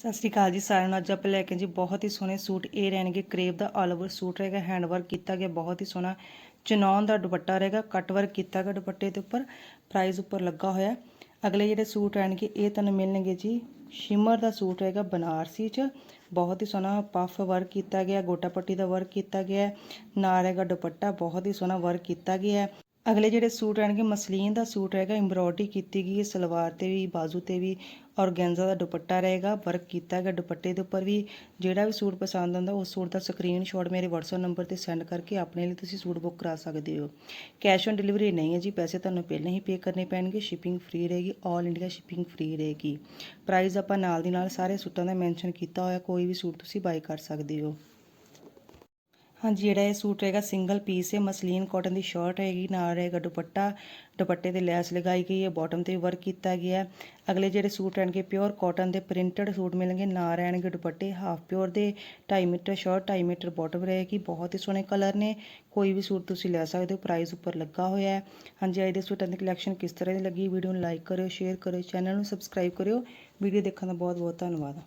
ਸਤਿ ਸ਼੍ਰੀ ਅਕਾਲ ਜੀ, ਸਾਰਿਆਂ ਨੂੰ ਅੱਜ ਆਪਾਂ ਲੈ ਕੇ ਜੀ ਬਹੁਤ ਹੀ ਸੋਹਣੇ ਸੂਟ, ਇਹ ਰਹਿਣਗੇ ਕਰੇਪ ਦਾ ਆਲ ਓਵਰ ਸੂਟ ਰਹੇਗਾ ਹੈਂਡ ਵਰਕ ਕੀਤਾ ਗਿਆ, ਬਹੁਤ ਹੀ ਸੋਹਣਾ ਚਨੌਨ ਦਾ ਦੁਪੱਟਾ ਰਹੇਗਾ ਕੱਟ ਵਰਕ ਕੀਤਾ ਗਿਆ ਦੁਪੱਟੇ ਦੇ ਉੱਪਰ ਪ੍ਰਾਈਸ ਉੱਪਰ ਲੱਗਾ ਹੋਇਆ। ਅਗਲੇ ਜਿਹੜੇ ਸੂਟ ਰਹਿਣਗੇ, ਇਹ ਤੁਹਾਨੂੰ ਮਿਲਣਗੇ ਜੀ ਸ਼ਿਮਰ ਦਾ ਸੂਟ ਰਹੇਗਾ ਬਨਾਰਸੀ 'ਚ, ਬਹੁਤ ਹੀ ਸੋਹਣਾ ਪਫ ਵਰਕ ਕੀਤਾ ਗਿਆ ਗੋਟਾ ਪੱਟੀ ਦਾ ਵਰਕ ਕੀਤਾ ਗਿਆ, ਨਾਲ ਹੈਗਾ ਦੁਪੱਟਾ, ਬਹੁਤ ਹੀ ਸੋਹਣਾ ਵਰਕ ਕੀਤਾ ਗਿਆ। ਅਗਲੇ ਜਿਹੜੇ ਸੂਟ ਰਹਿਣਗੇ, ਮਸਲੀਨ ਦਾ ਸੂਟ ਰਹੇਗਾ ਐਮਬ੍ਰੋਇਡਰੀ ਕੀਤੀ ਗਈ ਹੈ, ਸਲਵਾਰ ਤੇ ਵੀ, ਬਾਜ਼ੂ ਤੇ ਵੀ ਔਰਗੈਂਜ਼ਾ ਦਾ ਦੁਪੱਟਾ ਰਹੇਗਾ ਵਰਕ ਕੀਤਾ ਗਿਆ ਦੁਪੱਟੇ ਦੇ ਉੱਪਰ ਵੀ, ਜਿਹੜਾ ਵੀ ਸੂਟ ਪਸੰਦ ਆਉਂਦਾ, ਉਸ ਸੂਟ ਦਾ ਸਕਰੀਨਸ਼ਾਟ ਮੇਰੇ WhatsApp ਨੰਬਰ ਤੇ ਸੈਂਡ ਕਰਕੇ ਆਪਣੇ ਲਈ ਤੁਸੀਂ ਸੂਟ ਬੁੱਕ ਕਰਾ ਸਕਦੇ ਹੋ। ਕੈਸ਼ ਔਨ ਡਿਲੀਵਰੀ ਨਹੀਂ ਹੈ ਜੀ, ਪੈਸੇ ਤੁਹਾਨੂੰ ਪਹਿਲਾਂ ਹੀ ਪੇ ਕਰਨੇ ਪੈਣਗੇ ਸ਼ਿਪਿੰਗ ਫ੍ਰੀ ਰਹੇਗੀ 올 ਇੰਡੀਆ ਸ਼ਿਪਿੰਗ ਫ੍ਰੀ ਰਹੇਗੀ। ਪ੍ਰਾਈਸ ਆਪਾਂ ਨਾਲ ਦੀ ਨਾਲ ਸਾਰੇ ਸੂਟਾਂ ਦਾ ਮੈਂਸ਼ਨ ਕੀਤਾ ਹੋਇਆ, ਕੋਈ ਵੀ ਸੂਟ ਤੁਸੀਂ ਬਾਈ ਕਰ ਸਕਦੇ ਹੋ। ਹਾਂਜੀ, ਜਿਹੜਾ ਇਹ ਸੂਟ ਰਹੇਗਾ ਸਿੰਗਲ ਪੀਸ ਹੈ, ਮਸਲੀਨ ਕਾਟਨ ਦੀ ਸ਼ਰਟ ਰਹੇਗੀ ਨਾਲ ਰਹੇਗਾ ਦੁਪੱਟਾ, ਦੁਪੱਟੇ ਤੇ ਲੈਸ ਲਗਾਈ ਗਈ ਹੈ ਬਾਟਮ ਤੇ ਵਰਕ ਕੀਤਾ ਗਿਆ ਹੈ। ਅਗਲੇ ਜਿਹੜੇ ਸੂਟ ਰਹਿਣਗੇ ਪਿਓਰ ਕਾਟਨ ਦੇ ਪ੍ਰਿੰਟਡ ਸੂਟ ਮਿਲਣਗੇ, ਨਾਲ ਰਹਿਣਗੇ ਦੁਪੱਟੇ ਹਾਫ ਪਿਓਰ ਦੇ 2.5 ਮੀਟਰ ਸ਼ਰਟ 2.5 ਮੀਟਰ ਬਾਟਮ ਰਹੇਗੀ, ਬਹੁਤ ਹੀ ਸੋਹਣੇ ਕਲਰ ਨੇ, ਕੋਈ ਵੀ ਸੂਟ ਤੁਸੀਂ ਲੈ ਸਕਦੇ ਹੋ ਪ੍ਰਾਈਸ ਉੱਪਰ ਲੱਗਾ ਹੋਇਆ ਹੈ। ਹਾਂਜੀ, ਅੱਜ ਦੇ ਸੂਟਾਂ ਦੀ ਕਲੈਕਸ਼ਨ ਕਿਸ ਤਰ੍ਹਾਂ ਦੀ ਲੱਗੀ, ਵੀਡੀਓ ਨੂੰ ਲਾਈਕ ਕਰਿਓ ਸ਼ੇਅਰ ਕਰਿਓ ਚੈਨਲ ਨੂੰ ਸਬਸਕ੍ਰਾਈਬ ਕਰਿਓ, ਵੀਡੀਓ ਦੇਖਣ ਦਾ ਬਹੁਤ ਬਹੁਤ ਧੰਨਵਾਦ।